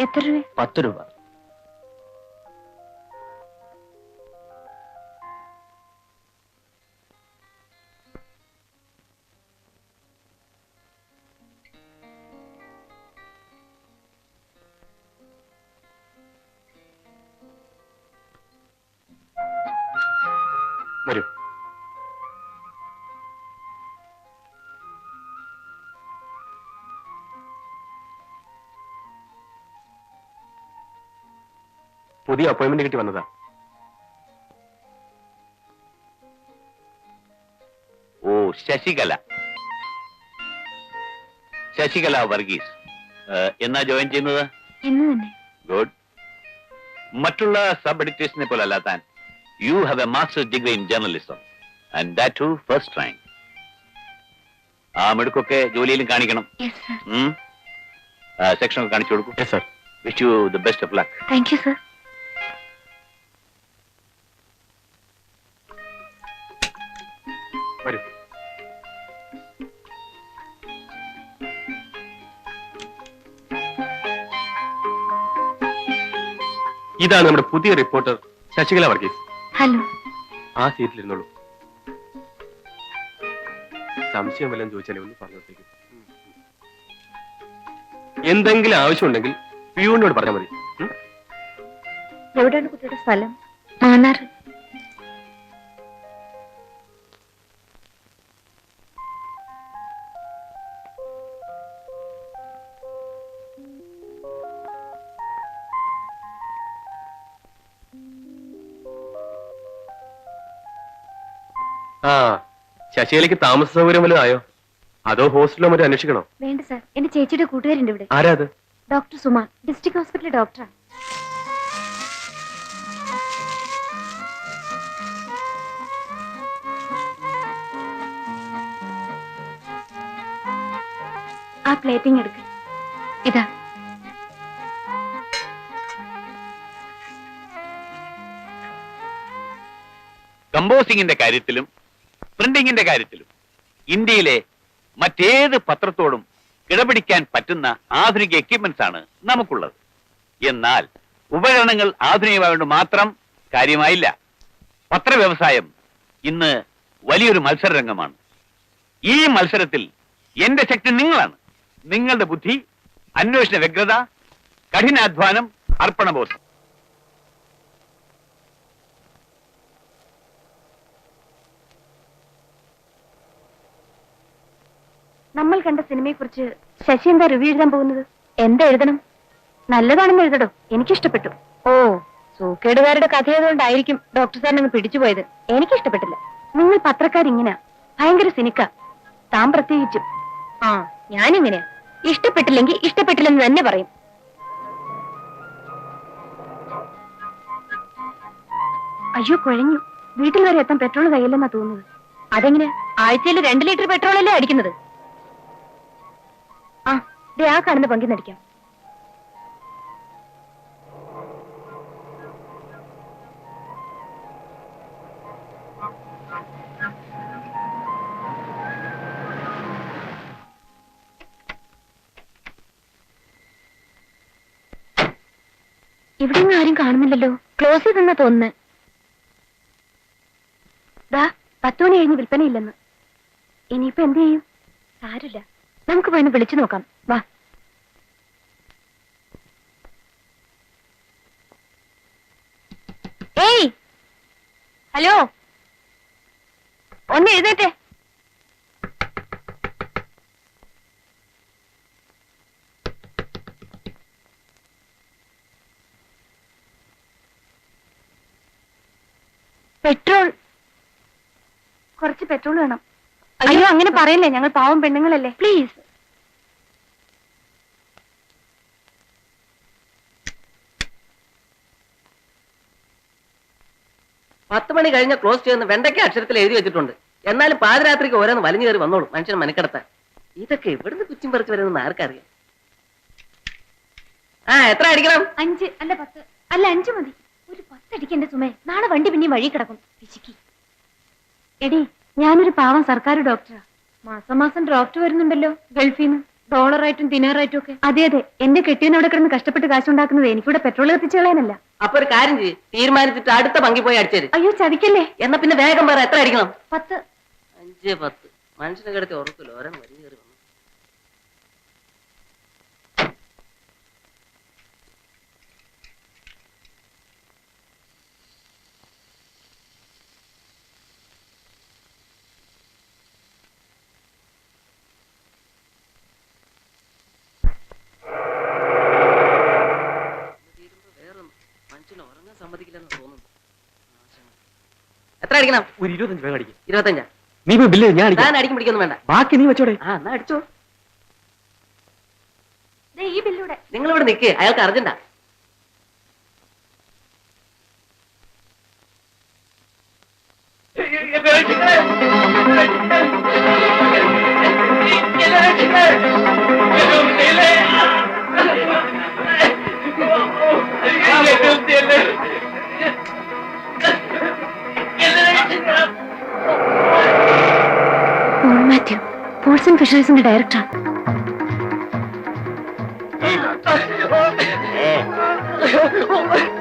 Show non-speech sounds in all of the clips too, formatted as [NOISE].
എത്ര രൂപ? പത്ത് രൂപ. പുതിയ അപ്പോയിന്റ്മെന്റ് കിട്ടി വന്നതാ. ഓ ശശികല. ശശികല വർഗീസ്. എന്നാ ജോയിൻ ചെയ്യുന്നത്? ഇന്ന് തന്നെ. ഗുഡ്. മറ്റുള്ള സബ് എഡിറ്റേഴ്സിനെ പോലെ അല്ല താൻ you have a masters degree in journalism and that too first rank ആ മെടുക്കൊക്കെ ജോലിയിലും കാണിക്കണം. യെസ് സർ സെക്ഷൻ കാണിച്ചു കൊടുക്കും. Yes sir wish you the best of luck thank you sir ഇതാണ് നമ്മുടെ പുതിയ റിപ്പോർട്ടർ ശശികല വർഗീസ്. ഹലോ. ആ സീറ്റിലിരുന്നോളൂ സംശയം വല്ലതും ചോദിച്ചാലേ ഒന്ന് പറഞ്ഞോട്ടേക്ക്. എന്തെങ്കിലും ആവശ്യമുണ്ടെങ്കിൽ പിയൂണിനോട് പറഞ്ഞാൽ മതി? എവിടെയാണ് കുട്ടിയുടെ സ്ഥലം? മാന്നാർ. ശശികലയ്ക്ക് താമസ സൗകര്യം വല്ലതും ആയോ? അതോ ഹോസ്റ്റലിലോ മറ്റോ അന്വേഷിക്കണോ? വേണ്ട സർ. എന്റെ ചേച്ചിയുടെ കൂട്ടുകാരുണ്ട് ഇവിടെ. ആരാ അത്? ഡോക്ടർ സുമ ഡിസ്ട്രിക്ട് ഹോസ്പിറ്റലിലെ ഡോക്ടറാണ് ആ പ്ലേറ്റിംഗ് എടുക്ക. ഇതാ. കമ്പോസിംഗിന്റെ കാര്യത്തിലും പ്രിന്റിംഗിന്റെ കാര്യത്തിലും ഇന്ത്യയിലെ മറ്റേത് പത്രത്തോടും കിടപിടിക്കാൻ പറ്റുന്ന ആധുനിക എക്യുപ്മെന്റ്സ് ആണ് നമുക്കുള്ളത്. എന്നാൽ ഉപകരണങ്ങൾ ആധുനികമായതുകൊണ്ട് മാത്രം കാര്യമായില്ല. പത്രവ്യവസായം ഇന്ന് വലിയൊരു മത്സരരംഗമാണ്. ഈ മത്സരത്തിൽ എന്റെ ശക്തി നിങ്ങളാണ്. നിങ്ങളുടെ ബുദ്ധി അന്വേഷണ വ്യഗ്രത കഠിനാധ്വാനം അർപ്പണബോധം. നമ്മൾ കണ്ട സിനിമയെ കുറിച്ച് ശശി എന്താ റിവ്യൂ എഴുതാൻ പോകുന്നത്? എന്താ എഴുതണം? നല്ലതാണെന്ന് എഴുതടോ. എനിക്കിഷ്ടപ്പെട്ടു. ഓ സൂക്കേടുകാരുടെ കഥയതുകൊണ്ടായിരിക്കും ഡോക്ടർ സാറിനെ പിടിച്ചുപോയത് എനിക്കിഷ്ടപ്പെട്ടില്ല. നിങ്ങൾ പത്രക്കാരിങ്ങനാ. ഭയങ്കര സിനിക്ക. താൻ പ്രത്യേകിച്ചും. ആ ഞാനിങ്ങനെയാ. ഇഷ്ടപ്പെട്ടില്ലെങ്കിൽ ഇഷ്ടപ്പെട്ടില്ലെന്ന് തന്നെ പറയും. അയ്യോ കുഴഞ്ഞു. വീട്ടിൽ വരെ എത്താൻ പെട്രോൾ കയ്യില്ലെന്നാ തോന്നുന്നത്. അതെങ്ങനെ? ആഴ്ചയിൽ രണ്ട് ലിറ്റർ പെട്രോൾ അല്ലേ അടിക്കുന്നത്? ആ കാണുന്ന പങ്കിന്നടിക്കാം ഇവിടെ ഒന്നും ആരും കാണുന്നില്ലല്ലോ. ക്ലോസ് ചെയ്തെന്നാ തോന്നുന്നു. ദാ പത്ത് മണി കഴിഞ്ഞ് വിൽപ്പനയില്ലെന്ന്. ഇനിയിപ്പോ എന്ത് ചെയ്യും? ആരില്ല. നമുക്ക് പോയിന്ന് വിളിച്ചു നോക്കാം. വാ. ഏയ്. ഹലോ. ഒന്ന് എഴുതേട്ടെ പെട്രോൾ. കുറച്ച് പെട്രോൾ വേണം. അയ്യോ അങ്ങനെ പറയല്ലേ. ഞങ്ങൾ പാവം പെണ്ണുങ്ങളല്ലേ. പ്ലീസ് പത്ത് മണി കഴിഞ്ഞ ക്ലോസ് ചെയ്യുന്ന വെണ്ടയ്ക്ക അക്ഷരത്തിൽ എഴുതി വെച്ചിട്ടുണ്ട്. എന്നാലും പാതിരാത്രിക്ക് ഓരോന്ന് വലിഞ്ഞു കയറി വന്നോളൂ മനുഷ്യന് മനക്കെടുത്താൻ. ഇതൊക്കെ എവിടുന്ന് കുച്ചും പറിച്ചു വരുന്ന ആർക്കറിയാം? ആ എത്ര അടിക്കണം? അഞ്ച് അല്ല പത്ത് അല്ല അഞ്ച് മതി. ഒരു പത്തടിക്കണ്ട സുമേ നാളെ വണ്ടി പിന്നെ വഴി കിടക്കും. എടി ഞാനൊരു പാവം സർക്കാർ ഡോക്ടറാ. മാസം മാസം ഡ്രോപ്റ്റ് വരുന്നുണ്ടല്ലോ ഗൾഫിൽ ഡോളറായിട്ടും ദിനാറായിട്ടും ഒക്കെ? അതെ അതെ. എന്റെ കെട്ടിയെന്നവിടെ അവിടെ കിടന്ന് കഷ്ടപ്പെട്ട് കാശുണ്ടാക്കുന്നത് എനിക്കിവിടെ പെട്രോൾ കത്തിച്ചു കളയാനല്ല. അപ്പൊ ഒരു കാര്യം ചെയ്യ്. തീരുമാനിച്ചിട്ട് അടുത്ത പങ്കി പോയി അടിച്ചത് അയ്യോ ചതിക്കല്ലേ? എന്നാ പിന്നെ വേഗം പറ എത്ര അടിക്കണം? പത്ത്. അഞ്ച് പത്ത്. മനുഷ്യനെ കിടത്തി ഉറക്കില്ല ഓരോ വലിയ കയറി വന്നു മനുഷ്യനെ ഉറങ്ങാൻ സമ്മതിക്കില്ലെന്ന് തോന്നുന്നു എത്ര അടിക്കണം ഒരു ഇരുപത്തഞ്ച് രൂപ അടിക്കും ഇരുപത്തഞ്ചാ നീ പോയി ബില്ല് ഞാൻ അടിക്കാം ഞാൻ അടിക്കും പിടിക്കൊന്നും വേണ്ട ബാക്കി നീ വെച്ചോടെ ആ എന്നാ അടിച്ചോ ദേ ഈ ബില്ലൂടെ നിങ്ങൾ ഇവിടെ നിൽക്ക് അയാൾക്ക് അർജന്റാ പോൾ ആൻഡ് ഫിഷറീസിന്റെ ഡയറക്ടർ പിടിക്കവനെ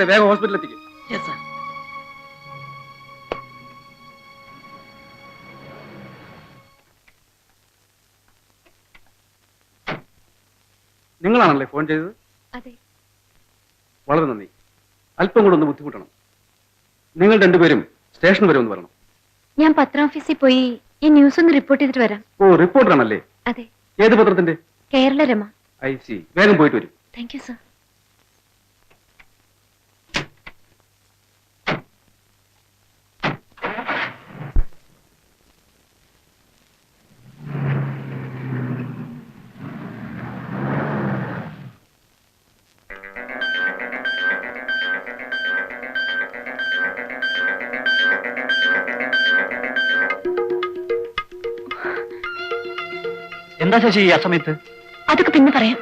ഇദ്ദേഹത്തെ വേഗം ഹോസ്പിറ്റലിൽ എത്തിക്കും. നിങ്ങളാണല്ലേ ഫോൺ ചെയ്തത്? അതെ. വളരെ നന്ദി. അല്പം കൂടെ ഒന്ന് ബുദ്ധിമുട്ടണം. നിങ്ങൾ രണ്ടുപേരും സ്റ്റേഷൻ വരെ ഒന്ന് വരണം. ഞാൻ പത്രം ഓഫീസിൽ പോയി ഈ ന്യൂസ് ഒന്ന് റിപ്പോർട്ട് ചെയ്തിട്ട് വരാം. ഓ റിപ്പോർട്ടറാണല്ലേ അതെ. ഏത് പത്രത്തിന്റെ? കേരള രമ. I see. വേഗം പോയിട്ട് വരും. താങ്ക് യു സർ എന്താ ശശി ഈ സമയത്ത് അതൊക്കെ പിന്നെ പറയാം.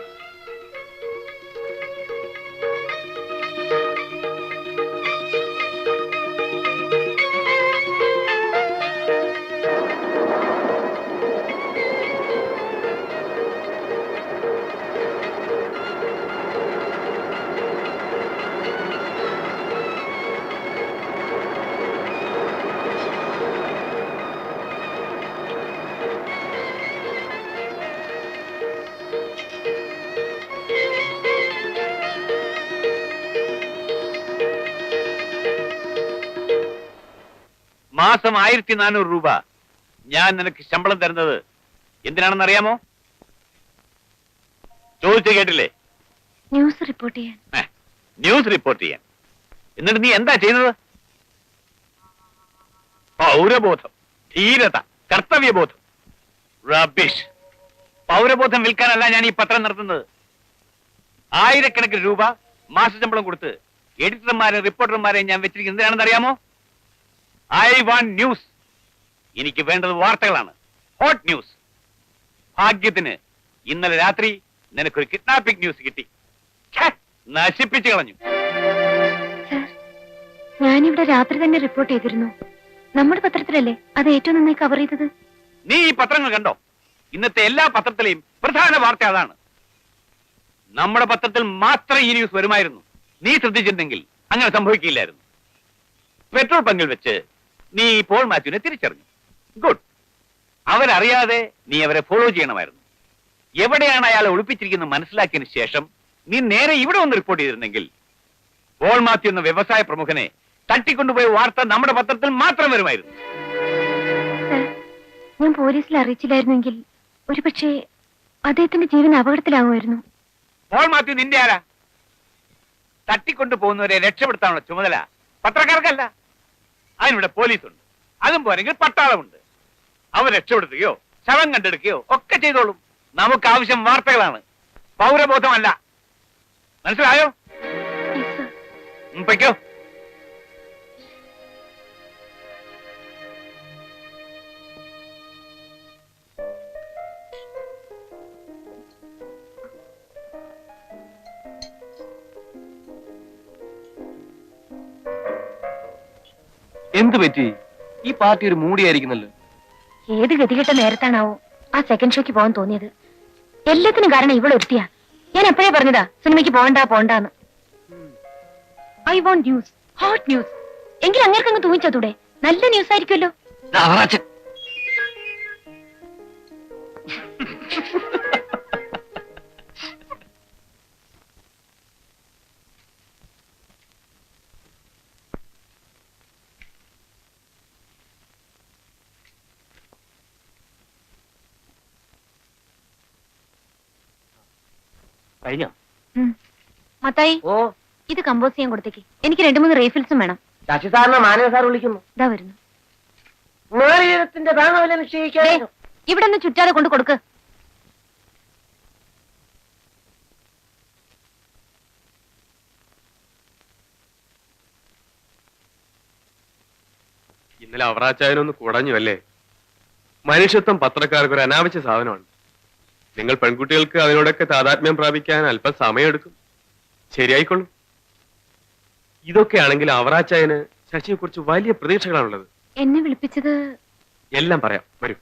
മാസം ആയിരത്തി നാനൂറ് രൂപ. ഞാൻ നിനക്ക് ശമ്പളം തരുന്നത് എന്തിനാണെന്ന് അറിയാമോ ചോദിച്ചു കേട്ടില്ലേ? ന്യൂസ് റിപ്പോർട്ട് ചെയ്യാൻ. ന്യൂസ് റിപ്പോർട്ട് ചെയ്യാൻ. എന്നിട്ട് നീ എന്താ ചെയ്യുന്നത്? പൗരബോധം. ധീരത കർത്തവ്യബോധം. റബിഷ് പൗരബോധം വിൽക്കാനല്ല ഞാൻ ഈ പത്രം നടത്തുന്നത് ആയിരക്കണക്കിന് രൂപ മാസശമ്പളം കൊടുത്ത് എഡിറ്റർമാരെ റിപ്പോർട്ടർമാരെ ഞാൻ വെച്ചിരിക്കുന്നത് എന്താണെന്ന് അറിയാമോ ഐ വാണ്ട് ന്യൂസ്. എനിക്ക് വേണ്ടത് വാർത്തകളാണ്. Hot news. ഭാഗ്യത്തിന് ഇന്നലെ രാത്രി നിനക്കൊരു കിഡ്നാപ്പിംഗ് ന്യൂസ് കിട്ടി. നശിപ്പിച്ചു കളഞ്ഞു. ഞാനിവിടെ രാത്രി തന്നെ റിപ്പോർട്ട് ചെയ്തിരുന്നു. നമ്മുടെ പത്രത്തിലല്ലേ അത് ഏറ്റവും നന്നായി കവർ ചെയ്തത്? നീ ഈ പത്രങ്ങൾ കണ്ടോ? ഇന്നത്തെ എല്ലാ പത്രത്തിലെയും പ്രധാന വാർത്ത അതാണ്. നമ്മുടെ പത്രത്തിൽ മാത്രം ഈ ന്യൂസ് വരുമായിരുന്നു. നീ ശ്രദ്ധിച്ചിരുന്നെങ്കിൽ അങ്ങനെ സംഭവിക്കില്ലായിരുന്നു. പെട്രോൾ പങ്കിൽ വെച്ച് നീ പോൾ മാത്യുവിനെ തിരിച്ചറിഞ്ഞു. ഗുഡ്. അവരറിയാതെ നീ അവരെ ഫോളോ ചെയ്യണമായിരുന്നു. എവിടെയാണ് അയാളെ ഒളിപ്പിച്ചിരിക്കുന്നത് മനസ്സിലാക്കിയതിനു ശേഷം നീ നേരെ ഇവിടെ ഒന്ന് റിപ്പോർട്ട് ചെയ്തിരുന്നെങ്കിൽ പോൾ മാത്യു എന്ന വ്യവസായ പ്രമുഖനെ തട്ടിക്കൊണ്ടുപോയ വാർത്ത നമ്മുടെ പത്രത്തിൽ മാത്രം വരുമായിരുന്നു. ഞാൻ പോലീസിൽ അറിയിച്ചില്ലായിരുന്നെങ്കിൽ ഒരുപക്ഷെ അദ്ദേഹത്തിന്റെ ജീവൻ അപകടത്തിലാവുമായിരുന്നു. പോൾ മാത്യു നിന്റെ ആരാ? തട്ടിക്കൊണ്ടു പോകുന്നവരെ രക്ഷപ്പെടുത്താനുള്ള ചുമതല പത്രക്കാർക്കല്ല. അതിനിവിടെ പോലീസുണ്ട്. അതും പോരെങ്കിൽ പട്ടാളമുണ്ട്. അവർ രക്ഷപ്പെടുത്തുകയോ ശവം കണ്ടെടുക്കുകയോ ഒക്കെ ചെയ്തോളും. നമുക്ക് ആവശ്യം വാർത്തകളാണ്. പൗരബോധമല്ല. മനസ്സിലായോ? Yes, എന്തു പറ്റി? ഈ പാർട്ടി ഒരു മൂടിയായിരിക്കുന്നല്ലോ. ഏത് ഗതികെട്ട നേരത്താണാവോ ആ സെക്കൻഡ് ഷോക്ക് പോകാൻ തോന്നിയത്? എല്ലാത്തിനും കാരണം ഇവളൊരുത്തിയാ ഞാൻ എപ്പോഴേ പറഞ്ഞതാ സിനിമയ്ക്ക് പോകണ്ട പോണ്ടാന്ന് I want news hot news എങ്കിൽ അങ്ങേർക്ക് അങ്ങ് തൂങ്ങിച്ചതൂടെ നല്ല ന്യൂസ് ആയിരിക്കുമല്ലോ. കഴിഞ്ഞോ. മത്തായി ഓ. ഇത് കമ്പോസ് ചെയ്യാൻ കൊടുത്തേക്ക്. എനിക്ക് രണ്ടു മൂന്ന് റീഫിൽസും വേണം. ശശി സാറിനെ മാനവ സാർ വിളിക്കുന്നു. ഇതാ വരുന്നു. ഇവിടെ നിന്ന് ചുറ്റാതെ കൊണ്ട് കൊടുക്ക്. ഇന്നലെ അവറാച്ചായനൊന്ന് കുടഞ്ഞു അല്ലേ? മനുഷ്യത്വം പത്രക്കാർക്ക് ഒരു അനാവശ്യ സാധനമാണ്. നിങ്ങൾ പെൺകുട്ടികൾക്ക് അതിനോടൊക്കെ താതാത്മ്യം പ്രാപിക്കാൻ അല്പം സമയമെടുക്കും. ശരിയായിക്കൊള്ളും. ഇതൊക്കെയാണെങ്കിൽ അവറാച്ചായന് ശശിയെ കുറിച്ച് വലിയ പ്രതീക്ഷകളാണുള്ളത്. എന്നെ വിളിപ്പിച്ചത്? എല്ലാം പറയാം. വരൂ.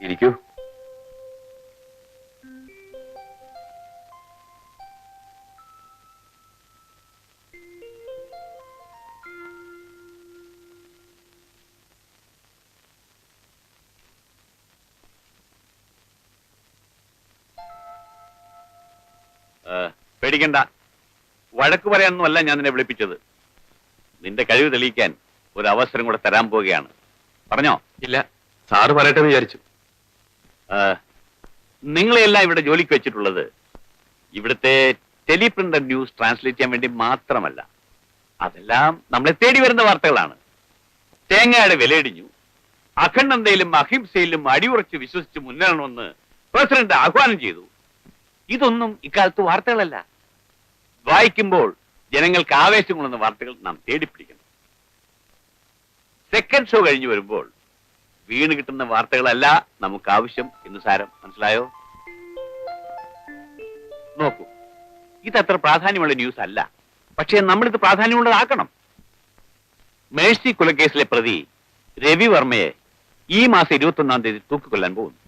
ഇരിക്കൂ. പേടിക്കണ്ട. വഴക്ക് പറയാനൊന്നുമല്ല ഞാൻ നിന്നെ വിളിപ്പിച്ചത്. നിന്റെ കഴിവ് തെളിയിക്കാൻ ഒരു അവസരം കൂടെ തരാൻ പോവുകയാണ്. പറഞ്ഞോ? ഇല്ല. സാറ് പറയട്ടെ വിചാരിച്ചു. നിങ്ങളെയെല്ലാം നിങ്ങളെല്ലാം ഇവിടെ ജോലിക്ക് വെച്ചിട്ടുള്ളത് ഇവിടുത്തെ ടെലിപ്രിന്റർ ന്യൂസ് ട്രാൻസ്ലേറ്റ് ചെയ്യാൻ വേണ്ടി മാത്രമല്ല. അതെല്ലാം നമ്മളെ തേടി വരുന്ന വാർത്തകളാണ്. തേങ്ങയുടെ വിലയിടിഞ്ഞു. അഖണ്ഡന്തയിലും അഹിംസയിലും അടിയുറച്ച് വിശ്വസിച്ച് മുന്നേറണമെന്ന് പ്രസിഡന്റ് ആഹ്വാനം ചെയ്തു. ഇതൊന്നും ഇക്കാലത്ത് വാർത്തകളല്ല. വായിക്കുമ്പോൾ ജനങ്ങൾക്ക് ആവേശം കൊള്ളുന്ന വാർത്തകൾ നാം തേടിപ്പിടിക്കണം. സെക്കൻഡ് ഷോ കഴിഞ്ഞു വരുമ്പോൾ വീണ് കിട്ടുന്ന വാർത്തകളല്ല നമുക്ക് ആവശ്യം എന്ന് സാരം മനസ്സിലായോ? നോക്കൂ ഇതത്ര പ്രാധാന്യമുള്ള ന്യൂസ് അല്ല. പക്ഷേ നമ്മളിത് പ്രാധാന്യമുള്ളതാക്കണം. മേഴ്സി കുലക്കേസിലെ പ്രതി രവി വർമ്മയെ ഈ മാസം ഇരുപത്തി ഒന്നാം തീയതി തൂക്കിക്കൊല്ലാൻ പോകുന്നു.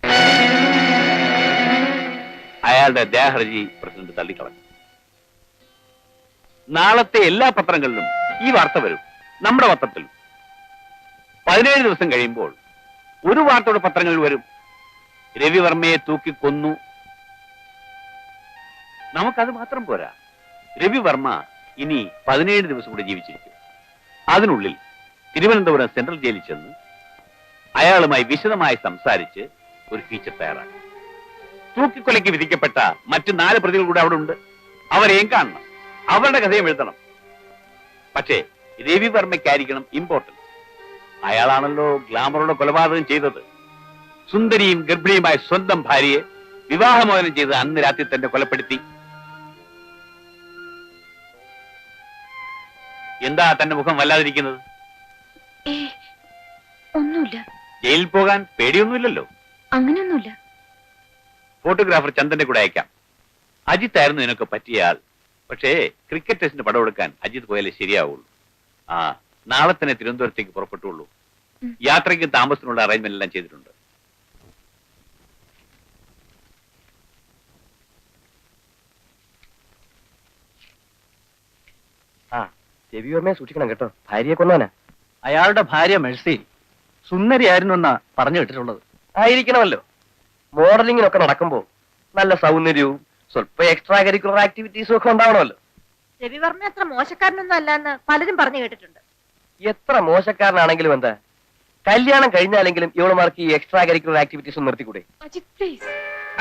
അയാളുടെ ദേഹർജി പ്രസിഡന്റ് തള്ളിക്കളഞ്ഞു. നാളത്തെ എല്ലാ പത്രങ്ങളിലും ഈ വാർത്ത വരും. നമ്മുടെ പത്രത്തിലും പതിനേഴ് ദിവസം കഴിയുമ്പോൾ ഒരു വാർത്തയുടെ പത്രങ്ങളിൽ വരും. രവിവർമ്മയെ തൂക്കിക്കൊന്നു നമുക്കത് മാത്രം പോരാ. രവിവർമ്മ ഇനി പതിനേഴ് ദിവസം കൂടെ ജീവിച്ചിരിക്കും. അതിനുള്ളിൽ തിരുവനന്തപുരം സെൻട്രൽ ജയിലിൽ ചെന്ന് അയാളുമായി വിശദമായി സംസാരിച്ച് ഒരു ഫീച്ചർ തയ്യാറാക്കും. തൂക്കിക്കൊലയ്ക്ക് വിധിക്കപ്പെട്ട മറ്റു നാല് പ്രതികൾ കൂടെ അവിടെ ഉണ്ട്. അവരെയും കാണണം. അവരുടെ കഥയും എഴുതണം. പക്ഷേ രവി വർമ്മയ്ക്കായിരിക്കണം ഇമ്പോർട്ടൻസ് അയാളാണല്ലോ ഗ്ലാമറുടെ കൊലപാതകം ചെയ്തത്. സുന്ദരിയും ഗർഭിണിയുമായ സ്വന്തം ഭാര്യയെ വിവാഹമോചനം ചെയ്ത് അന്ന് രാത്രി തന്നെ കൊലപ്പെടുത്തി. എന്താ തന്റെ മുഖം വല്ലാതിരിക്കുന്നത്? ഒന്നുമില്ല. ജയിലിൽ പോകാൻ പേടിയൊന്നുമില്ലല്ലോ. അങ്ങനെയൊന്നുമില്ല. ഫോട്ടോഗ്രാഫർ ചന്ദന്റെ കൂടെ അയക്കാം. അജിത്ത് ആയിരുന്നു നിനക്ക് പറ്റിയ ആൾ പക്ഷേ ക്രിക്കറ്റ് ടെസ്റ്റിന് പടം എടുക്കാൻ അജിത് പോയാലേ ശരിയാവുള്ളൂ. ആ നാളെ തന്നെ തിരുവനന്തപുരത്തേക്ക് പുറപ്പെട്ടുള്ളൂ. യാത്രയ്ക്കും താമസത്തിനുള്ള അറേഞ്ച്മെന്റ് എല്ലാം ചെയ്തിട്ടുണ്ട്. ആ രവിവർമ്മയെ സൂക്ഷിക്കണം കേട്ടോ. ഭാര്യയെ കൊന്നാനാ? അയാളുടെ ഭാര്യ മെഴ്സി. സുന്ദരി ആയിരുന്നു എന്നാ പറഞ്ഞു കേട്ടിട്ടുള്ളത്. ആയിരിക്കണമല്ലോ. മോഡലിങ്ങിനൊക്കെ നടക്കുമ്പോ നല്ല സൗന്ദര്യവും സ്വല്പ എക്സ്ട്രാ കരിക്കുലർ ആക്ടിവിറ്റീസും ഒക്കെ ഉണ്ടാവണമല്ലോ. രവിവർമ്മ എത്ര മോശക്കാരനൊന്നും അല്ലെന്ന് പലരും പറഞ്ഞു കേട്ടിട്ടുണ്ട്. എത്ര മോശക്കാരനാണെങ്കിലും എന്താ കല്യാണം കഴിഞ്ഞാലെങ്കിലും ഇവളുമാർക്ക് ഈ എക്സ്ട്രാ കരിക്കുലർ ആക്ടിവിറ്റീസ് ഒന്നും നിർത്തിക്കൂടെ?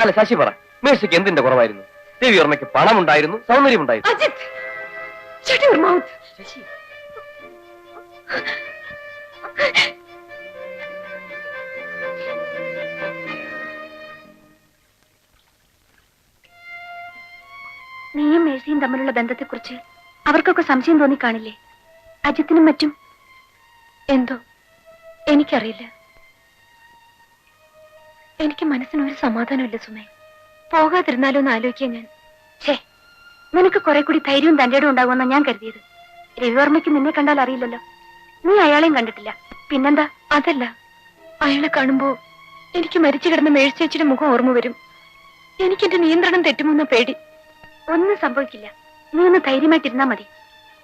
അല്ല ശശി പറ മേഴ്സിക്ക് എന്തിന്റെ കുറവായിരുന്നു? രവിവർമ്മയ്ക്ക് പണമുണ്ടായിരുന്നു സൗന്ദര്യമുണ്ടായിരുന്നു. അജിത് [LAUGHS] നീയും മേഴ്സിയും തമ്മിലുള്ള ബന്ധത്തെക്കുറിച്ച് അവർക്കൊക്കെ സംശയം തോന്നിക്കാണില്ലേ അജിത്തിനും മറ്റും? എന്തോ? എനിക്കറിയില്ല. എനിക്ക് മനസ്സിനൊരു സമാധാനമില്ല സുമേ. പോകാതിരുന്നാലോ എന്ന് ആലോചിക്കാൻ ഞാൻ. ഛേ നിനക്ക് കുറെ കൂടി ധൈര്യവും തന്റെടും ഉണ്ടാകുമെന്നാ ഞാൻ കരുതിയത്. രവിവർമ്മയ്ക്ക് നിന്നെ കണ്ടാൽ അറിയില്ലല്ലോ. നീ അയാളെയും കണ്ടിട്ടില്ല. പിന്നെന്താ? അതല്ല. അയാളെ കാണുമ്പോ എനിക്ക് മരിച്ചു കിടന്ന മേഴ്ചേച്ചിയുടെ മുഖം ഓർമ്മ വരും. എനിക്കെന്റെ നിയന്ത്രണം തെറ്റുമെന്ന പേടി. ഒന്നും സംഭവിക്കില്ല. നീ ഒന്ന് ധൈര്യമായിട്ടിരുന്നാ മതി.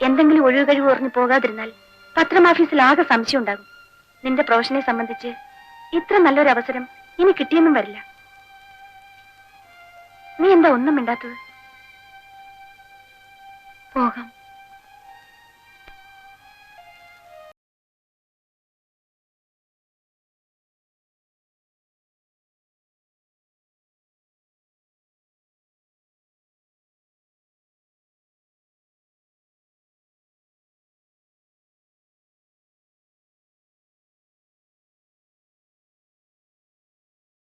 എന്തെങ്കിലും ഒഴിവ് കഴിവ് ഉറഞ്ഞു പോകാതിരുന്നാൽ പത്രമാഫീസിൽ ആകെ സംശയം ഉണ്ടാകും. നിന്റെ പ്രൊഫഷനെ സംബന്ധിച്ച് ഇത്ര നല്ലൊരു അവസരം ഇനി കിട്ടിയെന്നും വരില്ല. നീ എന്താ ഒന്നും മിണ്ടാത്തത്? പോകാം.